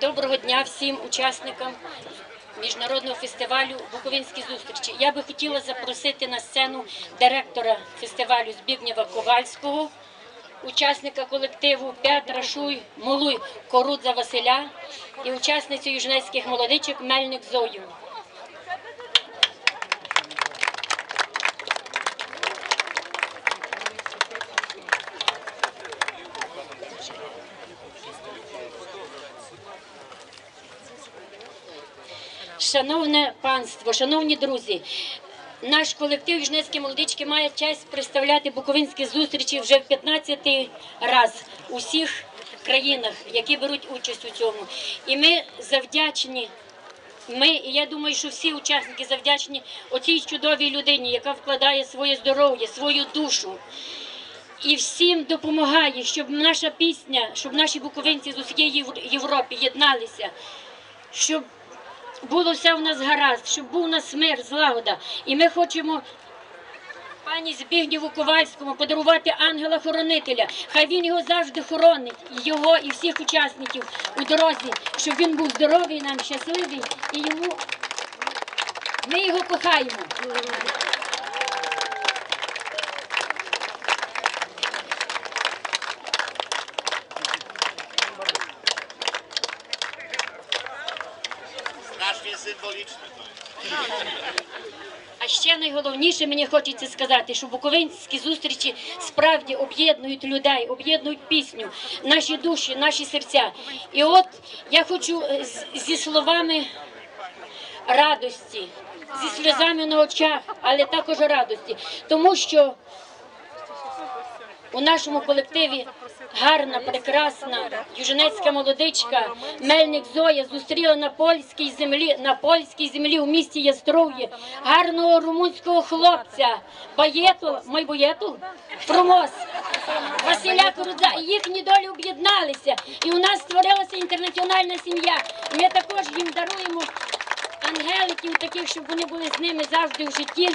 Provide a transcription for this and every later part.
Доброго дня всім учасникам міжнародного фестивалю Буковинські зустрічі. Я би хотіла запросити на сцену директора фестивалю Збігнєва Ковальського, учасника колективу Петра Шуй Молуй Корудза Василя і учасницю южнецьких молодичок Мельник Зою. Шановне панство, шановні друзі, наш колектив Южнецькі молодички має честь представляти буковинські зустрічі вже в 15-й раз у всіх країнах, які беруть участь у цьому. І ми завдячні. Ми, і я думаю, що всі учасники завдячні оцій чудовій людині, яка вкладає своє здоров'я, свою душу і всім допомагає, щоб наша пісня, щоб наші буковинці з усієї Європи єдналися, щоб було все в нас гаразд, щоб був у нас мир, злагода. І ми хочемо пані Збігнєву Ковальському подарувати ангела-хоронителя. Хай він його завжди хоронить, його і всіх учасників у дорозі, щоб він був здоровий, нам щасливий і йому ми його кохаємо. Symboliczne. А ще найголовніше мені хочеться сказати, що буковинські зустрічі справді об'єднують людей, об'єднують пісню, наші душі, наші серця. І от я хочу е, зі словами радості, зі сльозами на очах, але також радості, тому що у нашому колективі гарна, прекрасна южнецька молодичка Мельник Зоя зустріла на польській землі, на польській землі у місті Ястров'ї гарного румунського хлопця Баєту, мой Боєту, Фромос, Василя Корудза. Їхні долі об'єдналися. І у нас створилася інтернаціональна сім'я. Ми також їм даруємо ангеликів, таких, щоб вони були з ними завжди в житті.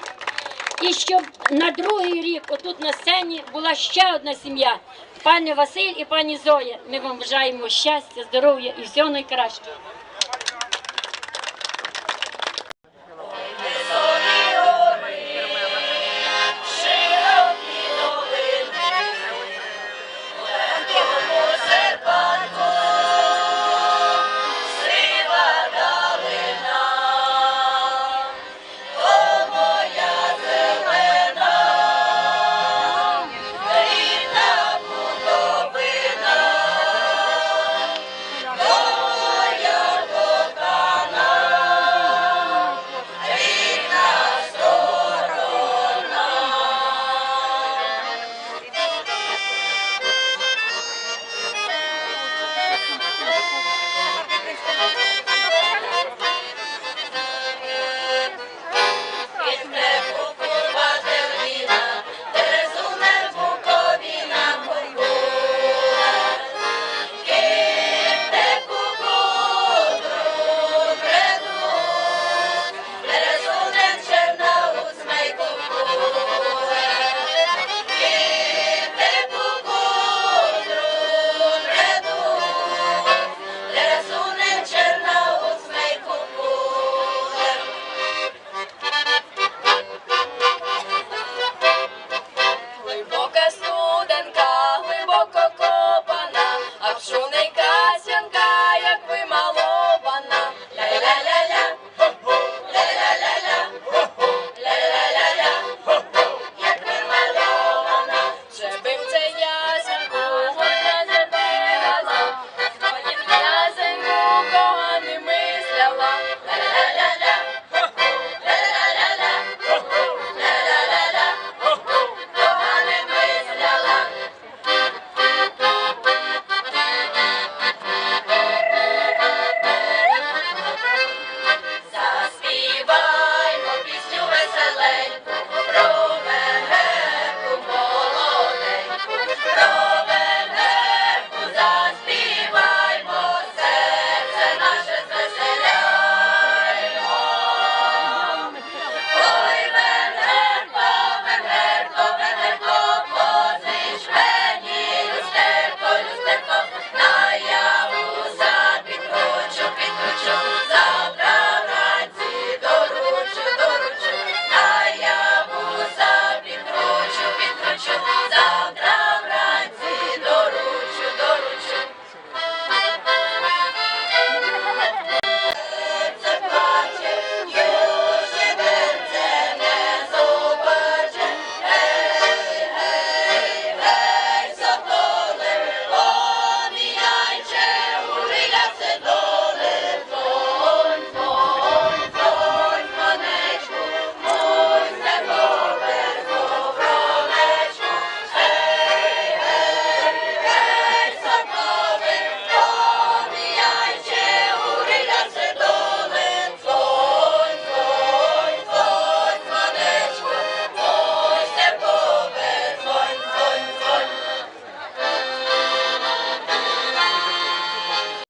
І щоб на другий рік, отут на сцені, була ще одна сім'я. Пане Василь і пані Зоя. Ми вам бажаємо щастя, здоров'я і всього найкращого.